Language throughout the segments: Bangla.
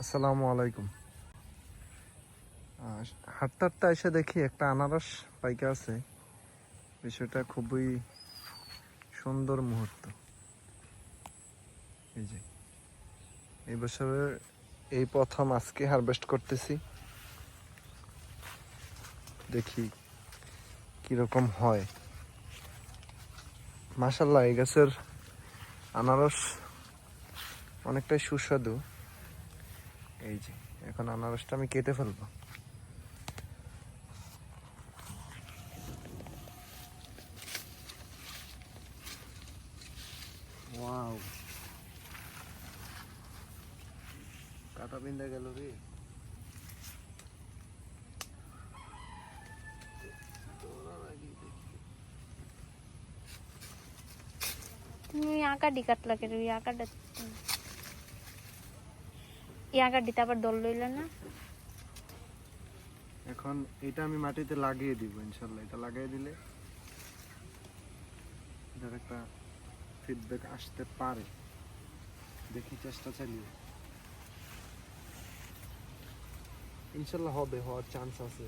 আসসালামু আলাইকুম। হাঁটতে হাঁটতে এসে দেখি, একটা আনারস পাইকা আছে। বিষয়টা খুবই সুন্দর মুহূর্ত। এই যে, এই বছরের এই প্রথম আজকে হারভেস্ট করতেছি। দেখি কীরকম হয়। মাসাল্লাহ এই গাছের আনারস অনেকটাই সুস্বাদু। এই যে এখন আনারসটা আমি কেটে ফেলব। ওয়াও। কাটা বিন্দা গেল রে। তুমি আঁকাডি কাটলা কেন? আঁকাটা এই আঁকাডিতে আবার দল না? এখন এটা আমি মাটিতে লাগিয়ে দিব ইনশাল্লাহ। এটা লাগিয়ে দিলে এটার একটা ফিডব্যাক আসতে পারে। দেখি চেষ্টা চালিয়ে। ইনশাল্লাহ হবে, হওয়ার চান্স আছে।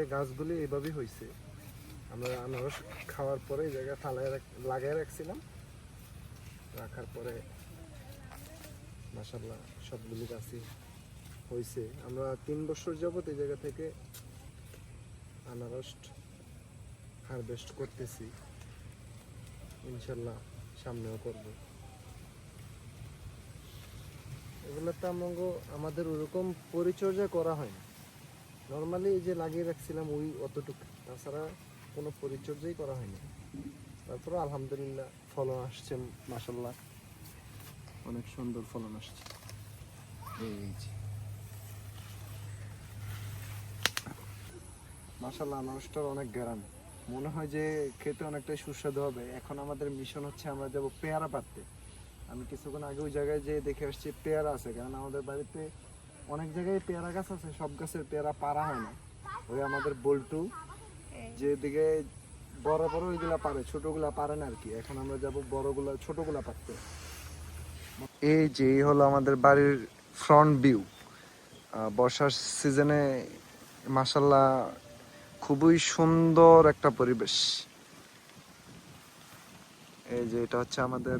এই গাছগুলি এইভাবেই হয়েছে আমরা আনারস খাওয়ার পরে এই জায়গায় ফালাই লাগাই রাখছিলাম। রাখার পরে মাসাল্লাহ সবগুলি গাছই হয়েছে আমরা তিন বছর যাবত এই জায়গা থেকে আনারস হারভেস্ট করতেছি। ইনশাল্লাহ সামনেও করব। এগুলো তো আমাকে আমাদের ওরকম পরিচর্যা করা হয় না। নর্মালি এই যে লাগিয়ে রাখছিলাম ওই অতটুকু। তাছাড়া কোনো পরিচর্যাই করা হয়নি। তারপরে আলহামদুলিল্লাহ ফলন আসছে মাসাল্লাহ অনেক সুন্দর ফলন আসছে। এই মাসাল্লাহ আনারসটার অনেক গ্যারাম মনে হয় যে খেতে অনেকটাই সুস্বাদু হবে। এখন আমাদের মিশন হচ্ছে আমরা যাব পেয়ারা পাততে আমি কিছুক্ষণ আগে ওই জায়গায় যে দেখে আসছি পেয়ারা আছে, কারণ আমাদের বাড়িতে অনেক জায়গায় পেয়ারা গাছ আছে, সব গাছের পেয়ারা পারা হয় না। ওই আমাদের বল্টু যেদিকে বড় বড় ওইগুলা পারে, ছোটগুলা পারে না আর কি। এখন আমরা যাব বড়গুলা, ছোটগুলা পারতে। এই যে হলো আমাদের বাড়ির ফ্রন্ট ভিউ বর্ষার সিজনে মাসাল্লাহ খুবই সুন্দর একটা পরিবেশ। এই যে, এটা হচ্ছে আমাদের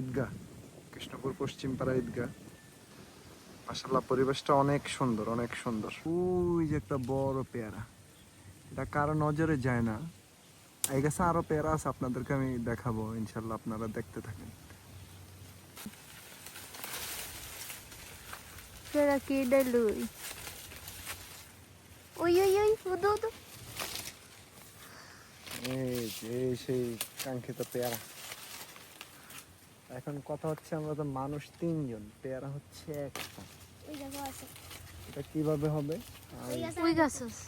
ঈদগাহ, কৃষ্ণপুর পশ্চিম পাড়া ঈদগাহ। মাসাল্লাহ পরিবেশটা অনেক সুন্দর অনেক সুন্দর। ওই যে একটা বড় পেয়ারা। এটা কারও নজরে যায় না। এই গাছে আরও পেয়ারা আছে আপনাদেরকে আমি দেখাবো ইনশাল্লাহ আপনারা দেখতে থাকেন। সেটা কি ডাইলুই ওই ওই ওই উদু উদু। এই যে সেই কাঙ্ক্ষিত পেয়ারা। এখন কথা হচ্ছে আমরা তো মানুষ তিনজন পেয়ারা হচ্ছে একটা। এটা কীভাবে হবে? ওই গাছে ওই গাছ আছে।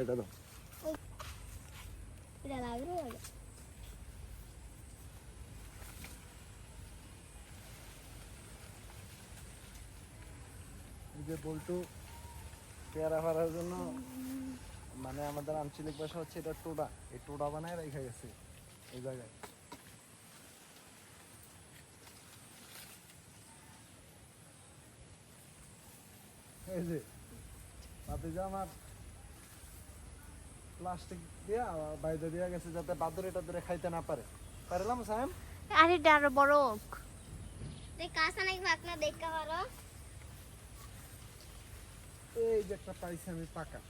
এটা দাও। এটা লাগবে ওটা যে বল্টু পেয়ারা ফারার জন্য মানে আমাদের আঞ্চলিক ভাষা হচ্ছে এটা টোডা। এই টোডা বানায় রেখে গেছে এই জায়গায়। এই যে আমার প্লাস্টিক দিয়া বাইরে দিয়া গেছে যাতে বাদুরে টাদুরে খাইতে না পারে। পারলাম সাহেব? আরে এটা আরও বড় হোক। দেখ কাঁচা নাকি পাকনা দেখতে পারো এই যে একটা পাইছি আমি পাকা।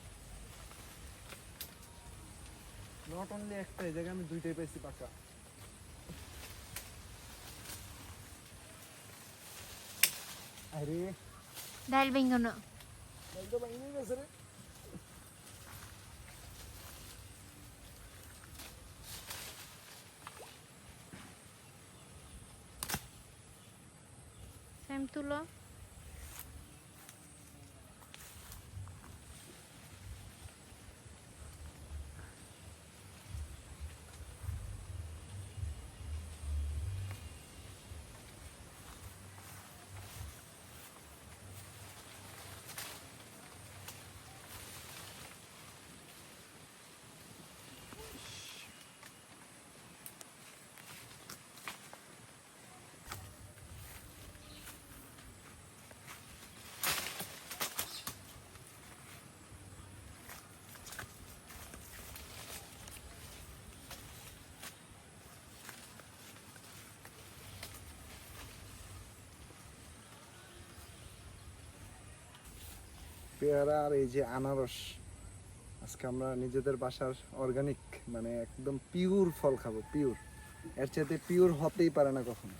নট অনলি একটা এই জায়গায় আমি দুইটাই পাইছি পাকা। আরে। ডাইল বেঙ্গনো একদম ভেঙে গেছে রে। তুলো। পেয়ারা আর এই যে আনারস, আজকে আমরা নিজেদের বাসার অর্গানিক মানে একদম পিওর ফল খাব পিওর এর চাইতে পিওর হতেই পারে না কখনো।